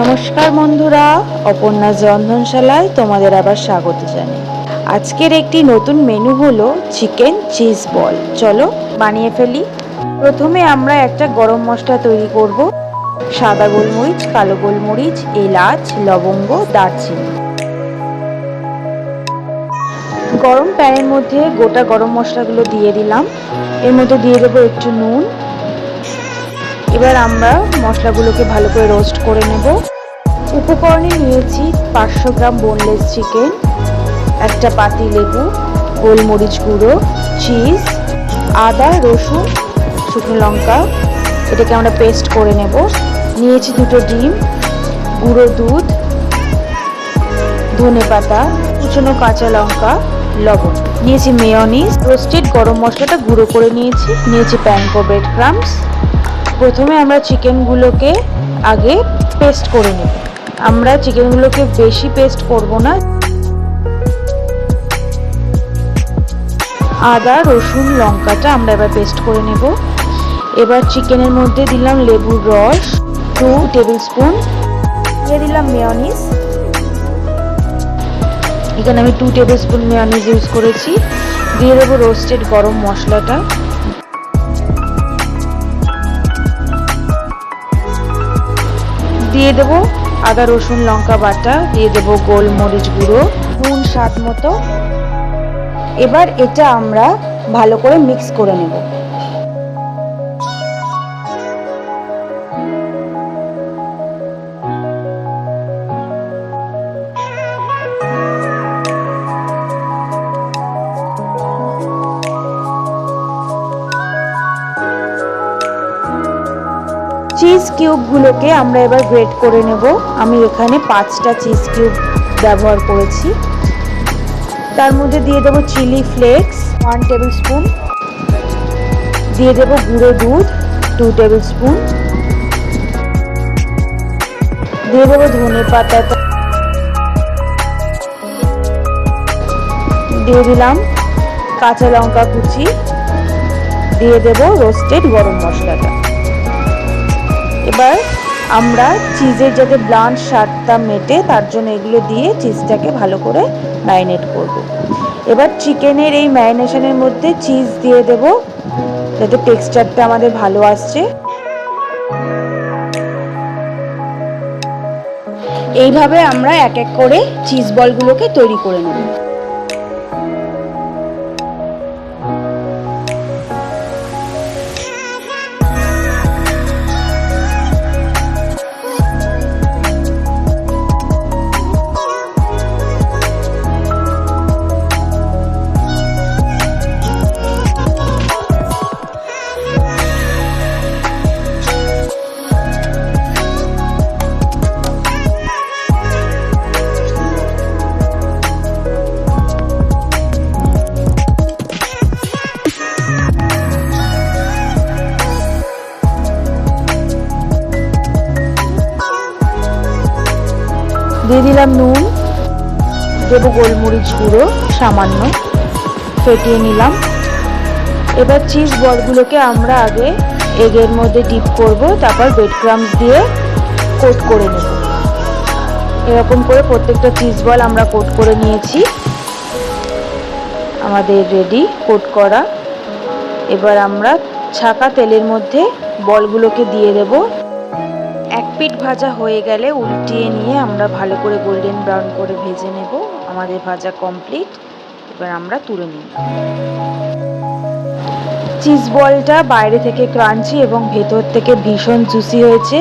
নমস্কার বন্ধুরা, অপর্ণাস রন্ধনশালায় তোমাদের আবার স্বাগত জানাই। আজকের একটি নতুন মেনু হলো চিকেন চিজ বল চলো বানিয়ে ফেলি। প্রথমে আমরা একটা গরম মশলা তৈরি করব। সাদা গোলমরিচ, কালো গোলমরিচ, এলাচ, লবঙ্গ, দারচিনি। গরম প্যানের মধ্যে গোটা গরম মশলাগুলো দিয়ে দিলাম। এর মধ্যে দিয়ে দেবো একটু নুন এবার আমরা মশলাগুলোকে ভালো করে রোস্ট করে নেব। উপকরণে নিয়েছি পাঁচশো গ্রাম বোনলেস চিকেন একটা পাতি লেবু, গোলমরিচ গুঁড়ো চিজ আদা, রসুন, শুকনো লঙ্কা, এটাকে আমরা পেস্ট করে নেব। নিয়েছি দুটো ডিম, গুঁড়ো দুধ, ধনে পাতা, কুচনো কাঁচা লঙ্কা, লবণ। নিয়েছি মেয়নিজ রোস্টেড গরম মশলাটা গুঁড়ো করে নিয়েছি। নিয়েছি প্যানকো ব্রেড ক্রামস প্রথমে আমরা চিকেনগুলোকে আগে পেস্ট করে নেব। আমরা চিকেনগুলোকে বেশি পেস্ট করব না। আদা, রসুন, লঙ্কাটা আমরা এবার পেস্ট করে নেব। এবার চিকেনের মধ্যে দিলাম লেবুর রস টু টেবিল স্পুন দিয়ে দিলাম মেয়নিস এখানে আমি two tablespoon mayonnaise use করেছি। দিয়ে দেবো রোস্টেড গরম মশলাটা। দিয়ে দেব আদা, রসুন, লঙ্কা বাটা, দিয়ে দেব গোলমরিচ গুঁড়ো, নুন, স্বাদ মতো। এবার এটা আমরা ভালো করে মিক্স করে নেব। চিজ কিউবগুলোকে আমরা এবার গ্রেট করে নেব। আমি এখানে পাঁচটা চিজ কিউব ব্যবহার করেছি। তার মধ্যে দিয়ে দেবো chilli flakes one tablespoon দিয়ে দেবো গুঁড়ো দুধ টু টেবিল স্পুন দিয়ে দেবো ধনে পাতা। দিয়ে দিলাম কাঁচা লঙ্কা কুচি। দিয়ে দেবো রোস্টেড গরম মশলাটা। এবার আমরা চিজের যাতে ব্লান্ড স্বাদটা মেটে তার জন্য এগুলো দিয়ে চিজটাকে ভালো করে ম্যারিনেট করব। এবার চিকেনের এই ম্যারিনেশনের মধ্যে চিজ দিয়ে দেব, যাতে টেক্সচারটা আমাদের ভালো আসছে এইভাবে আমরা এক এক করে চিজ বলগুলোকে তৈরি করে নেব দিয়ে দিলাম নুন, দেবো গোলমরিচ গুঁড়ো, সামান্য, ফেটিয়ে নিলাম। এবার চিজ বলগুলোকে আমরা আগে এগের মধ্যে ডিপ করব, তারপর ব্রেড ক্রামস দিয়ে কোট করে নেব। এরকম করে প্রত্যেকটা চিজ বল আমরা কোট করে নিয়েছি। আমাদের রেডি কোট করা। এবার আমরা ছাকা তেলের মধ্যে বলগুলোকে দিয়ে দেবো। এক পিঠ ভাজা হয়ে গেলে উল্টিয়ে নিয়ে আমরা ভালো করে গোল্ডেন ব্রাউন করে ভেজে নেব। আমাদের ভাজা কমপ্লিট এবার আমরা তুলে নিই। চিজ বলটা বাইরে থেকে ক্রাঞ্চি এবং ভেতর থেকে ভীষণ জুসি হয়েছে।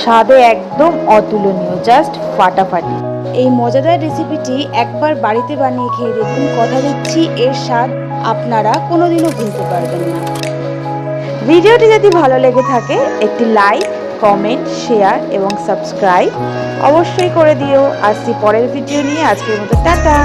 স্বাদে একদম অতুলনীয় জাস্ট ফাটাফাটি। এই মজাদার রেসিপিটি একবার বাড়িতে বানিয়ে খেয়ে দেখুন, কথা দিচ্ছি, এর স্বাদ আপনারা কোনোদিনও ভুলতে পারবেন না। ভিডিওটি যদি ভালো লেগে থাকে, একটি লাইক কমেন্ট শেয়ার এবং সাবস্ক্রাইব অবশ্যই করে দিও। আসছি পরের ভিডিও নিয়ে। আজকের মতো টাটা।